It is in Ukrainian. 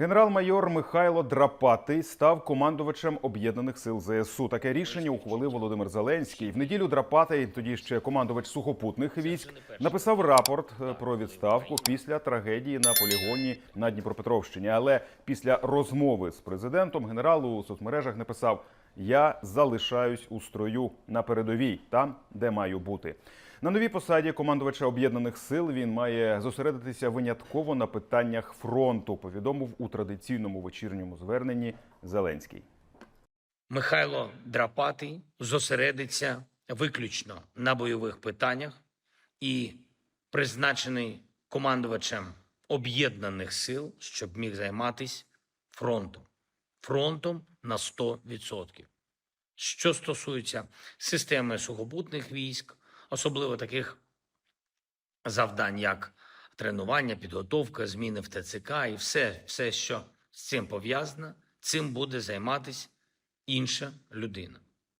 Генерал-майор Михайло Драпатий став командувачем об'єднаних сил ЗСУ. Таке рішення ухвалив Володимир Зеленський. В неділю Драпатий, тоді ще командувач сухопутних військ, написав рапорт е, про відставку після трагедії на полігоні на Дніпропетровщині. Але після розмови з президентом генерал у соцмережах написав: Я залишаюсь у строю на передовій, там, де маю бути. На новій посаді командувача об'єднаних сил він має зосередитися винятково на питаннях фронту. Повідомив у традиційному вечірньому зверненні Зеленський. Михайло Драпатий зосередиться виключно на бойових питаннях і призначений командувачем об'єднаних сил, щоб міг займатися фронтом. Фронтом на 100%. Що стосується системи сухопутних військ, особливо таких завдань, як тренування, підготовка, зміни в ТЦК і все, все, що з цим пов'язано, цим буде займатися інша людина.